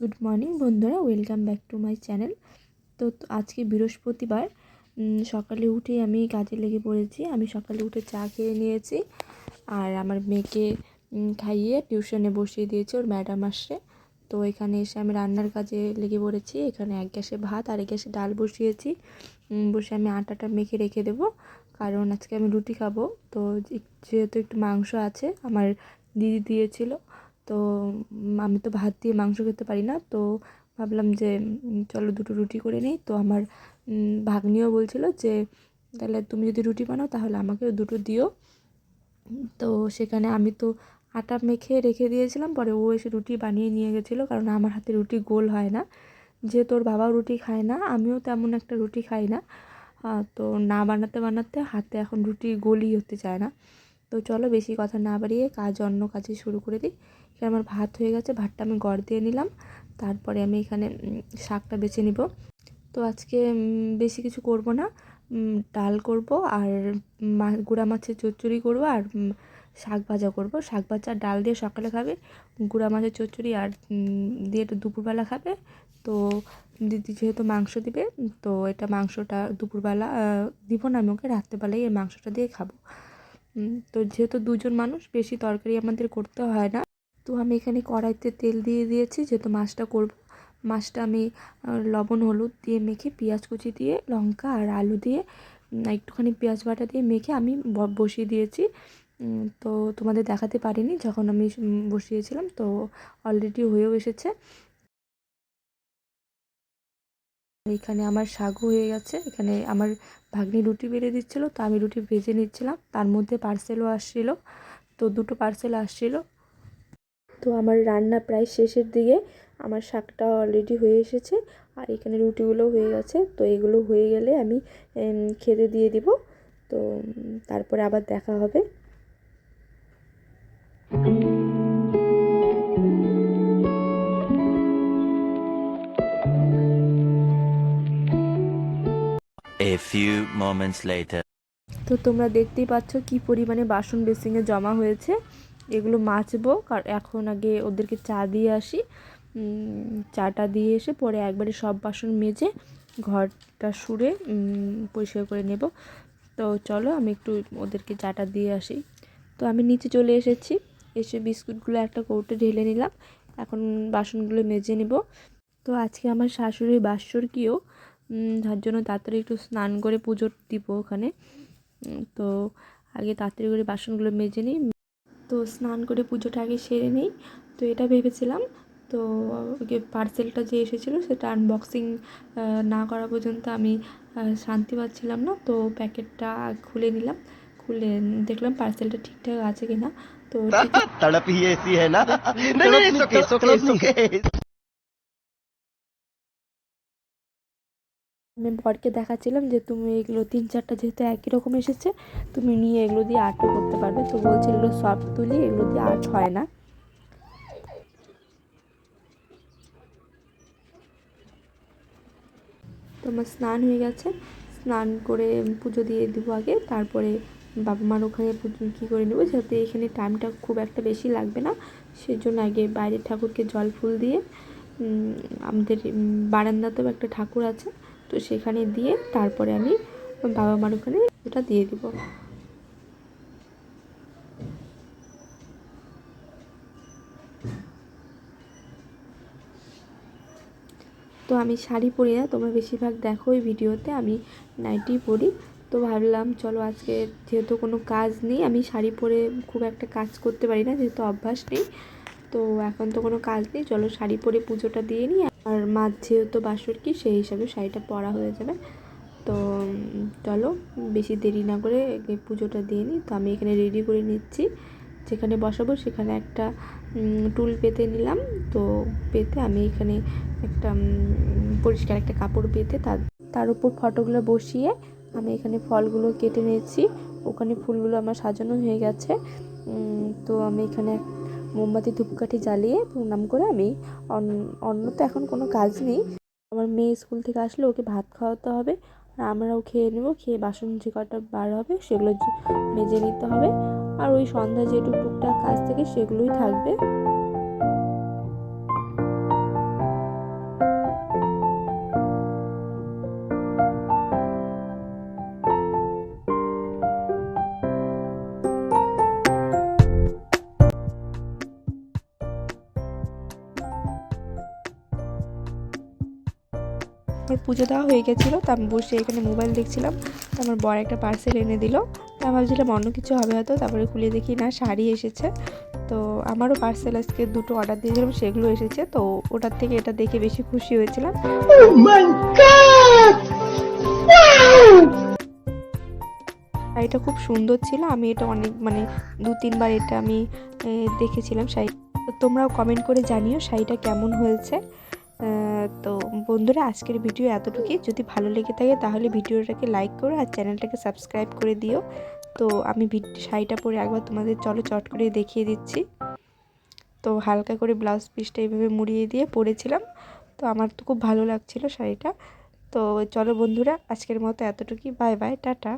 Good morning বন্ধুরা। Welcome back to my channel তো আজকে বৃহস্পতিবার সকালে উঠে আমি কাজে লেগে পড়েছি। আমি সকালে উঠে চা খেয়ে নিয়েছি। আর আমার মেয়েকে খাইয়ে টিউশনে বসিয়ে দিয়েছি ওর ম্যাডাম আসছে। তো এখানে এসে আমি রান্নার কাজে লেগে পড়েছি। এখানে এক গ্যাসে ভাত আর এক গ্যাসে ডাল বসিয়েছি। বসে আমি আটাটা মেখে রেখে দেবো। কারণ আজকে আমি রুটি খাব। তো যেহেতু একটু মাংস আছে, আমার দিদি দিয়েছিল। তো আমি তো ভাত দিয়ে মাংস খেতে পারি না, তো ভাবলাম যে চলো দুটো রুটি করে নিই। তো আমার ভাগ্নিও বলছিল যে, তাহলে তুমি যদি রুটি বানাও তাহলে আমাকেও দুটো দিও। তো সেখানে আমি তো আটা মেখে রেখে দিয়েছিলাম, পরে ও এসে রুটি বানিয়ে নিয়ে গেছিল, কারণ আমার হাতে রুটি গোল হয় না। যে তোর বাবাও রুটি খায় না, আমিও তেমন একটা রুটি খাই না। তো না বানাতে বানাতে হাতে এখন রুটি গোলই হতে চায় না। তো চলো বেশি কথা না বাড়িয়ে কাজ অন্য কাজে শুরু করে দিই। এখানে আমার ভাত হয়ে গেছে, ভাতটা আমি গড় দিয়ে নিলাম। তারপরে আমি এখানে শাকটা বেছে নিব। তো আজকে বেশি কিছু করব না। ডাল করব আর মা, গুঁড়া মাছের চচ্চড়ি করব আর শাক ভাজা করব। শাক ভাজা, ডাল দিয়ে সকালে খাবে, গুঁড়া মাছের চচ্চড়ি আর দিয়ে দুপুরবেলা খাবে। তো দিদি যেহেতু মাংস দিবে, তো এটা মাংসটা দুপুরবেলা দিব না আমি ওকে, রাত্রেবেলায় এই মাংসটা দিয়ে খাব। তো যেহেতু দুজন মানুষ, বেশি তরকারি আমাদের করতে হয় না। তো আমি এখানে কড়াইতে তেল দিয়ে দিয়েছি, যেহেতু মাছটা করব, মাছটা আমি লবণ, হলুদ দিয়ে মেখে, পেঁয়াজ কুচি দিয়ে, লঙ্কা আর আলু দিয়ে একটুখানি পেঁয়াজ বাটা দিয়ে মেখে আমি বসিয়ে দিয়েছি। তো তোমাদের দেখাতে পারিনি, যখন আমি বসিয়েছিলাম, তো অলরেডি হয়েও এসেছে। এখানে আমার শাকও হয়ে গেছে, এখানে আমার ভাগ্নি রুটি বেড়ে দিচ্ছিল, তো আমি রুটি ভেজে নিচ্ছিলাম, তার মধ্যে পার্সেলও আসছিল, তো দুটো পার্সেল আসছিল। তো আমার রান্না প্রায় শেষের দিকে। আমার শাকটা অলরেডি হয়ে এসেছে আর এখানে রুটিগুলো হয়ে গেছে। তো এগুলো হয়ে গেলে আমি খেতে দিয়ে দিব। তো তারপরে আবার দেখা হবে। A few moments later. তো তোমরা দেখতেই পাচ্ছ কি পরিমাণে বাসন বেসিংয়ে জমা হয়েছে। এগুলো মাজবো। কার এখন আগে ওদেরকে চা দিয়ে আসি। চাটা দিয়ে এসে পরে একবারে সব বাসন মেজে ঘরটা সুরে পরিষ্কার করে নেব। তো চলো আমি একটু ওদেরকে চাটা দিয়ে আসি। তো আমি নিচে চলে এসেছি। এসে বিস্কুটগুলো একটা কৌটো ঢেলে নিলাম। এখন বাসনগুলো মেজে নেব। তো আজকে আমার শাশুড়ির বাৎসরিকীও উম, তার জন্য তাড়াতাড়ি একটু স্নান করে পুজো দিব ওখানে। তো আগে তাড়াতাড়ি করে বাসনগুলো মেজে নিই। তো স্নান করে পুজোটা আগে সেরে নিই। তো এটা ভেবেছিলাম। তো পার্সেলটা যে এসেছিল সেটা আনবক্সিং না করা পর্যন্ত আমি শান্তি পাচ্ছিলাম না। তো প্যাকেটটা খুলে নিলাম। খুলে দেখলাম পার্সেলটা ঠিকঠাক আছে কিনা। তো আমি বরকে দেখাচ্ছিলাম যে তুমি এগুলো তিন চারটা যেহেতু একই রকম এসেছে, তুমি নিয়ে এগুলো দিয়ে আর্টও করতে পারবে। তো বলছে এগুলো সফট তুলি, এগুলো দিয়ে আর্ট হয় না। তোমার স্নান হয়ে গেছে। স্নান করে পুজো দিয়ে দিব আগে, তারপরে বাবা মার ওখানে কী করে নেব যাতে এখানে টাইমটা খুব একটা বেশি লাগবে না। সেজন্য আগে বাইরের ঠাকুরকে জল ফুল দিয়ে আমাদের বারান্দাতেও একটা ঠাকুর আছে। তো সেখানে দিয়ে তারপরে আমি বাবা মার ওখানে ওটা দিয়ে দিব। তো আমি শাড়ি পরি না, তোমরা বেশিরভাগ দেখো ওই ভিডিওতে, আমি নাইটি পরি। তো ভাবলাম, চলো আজকে যেহেতু কোনো কাজ নেই, আমি শাড়ি পরে খুব একটা কাজ করতে পারি না, যেহেতু অভ্যাস নেই। তো এখন তো কোনো কাজ নেই, চলো শাড়ি পরে পুজোটা দিয়ে নিই আর মাঝ যেহেতু বাসর কি, সেই হিসাবে শাড়িটা পরা হয়ে যাবে। তো চলো, বেশি দেরি না করে পুজোটা দিয়ে নিই তো আমি এখানে রেডি করে নিচ্ছি। যেখানে বসাবো সেখানে একটা টুল পেতে নিলাম। তো পেতে আমি এখানে একটা পরিষ্কার একটা কাপড় পেতে তার তার উপর ফটোগুলো বসিয়ে আমি এখানে ফলগুলো কেটে নিয়েছি। ওখানে ফুলগুলো আমার সাজানো হয়ে গেছে। তো আমি এখানে মোমবাতি ধূপকাঠি জ্বালিয়ে প্রণাম করে আমি অন- অন্য তো এখন কোনো কাজ নেই। আমার মেয়ে স্কুল থেকে আসলে, ওকে ভাত খাওয়াতে হবে, আর আমরাও খেয়ে নেব, খেয়ে বাসন যে কটা বার হবে সেগুলো মেজে নিতে হবে। আর ওই সন্ধ্যা যেটুক টুকটাক কাজ থাকে সেগুলোই থাকবে। আমার পুজো দেওয়া হয়ে গেছিল তা আমি বসে এখানে মোবাইল দেখছিলাম তো আমার বর একটা পার্সেল এনে দিল। তা আমি ভাবছিলাম অন্য কিছু হবে হয়তো তারপরে খুলে দেখি না শাড়ি এসেছে। তো আমারও পার্সেল আজকে দুটো অর্ডার দিয়েছিলাম সেগুলো এসেছে তো ওটার থেকে এটা দেখে বেশি খুশি হয়েছিলাম। শাড়িটা খুব সুন্দর ছিল আমি এটা অনেক মানে দু তিনবার এটা আমি দেখেছিলাম শাড়ি। তোমরাও কমেন্ট করে জানিও শাড়িটা কেমন হয়েছে। তো বন্ধুরা, আজকের ভিডিও এতটুকুই। যদি ভালো লেগে থাকে, তাহলে ভিডিওটাকে লাইক করো আর চ্যানেলটাকে সাবস্ক্রাইব করে দিও। তো আমি শাড়িটা পরে একবার তোমাদের চলো চট করে দেখিয়ে দিচ্ছি। তো হালকা করে ব্লাউজ পিসটা এইভাবে মুড়িয়ে দিয়ে পরেছিলাম। তো আমার তো খুব ভালো লাগছিল শাড়িটা। তো চলো বন্ধুরা, আজকের মতো এতটুকুই। Bye bye tata.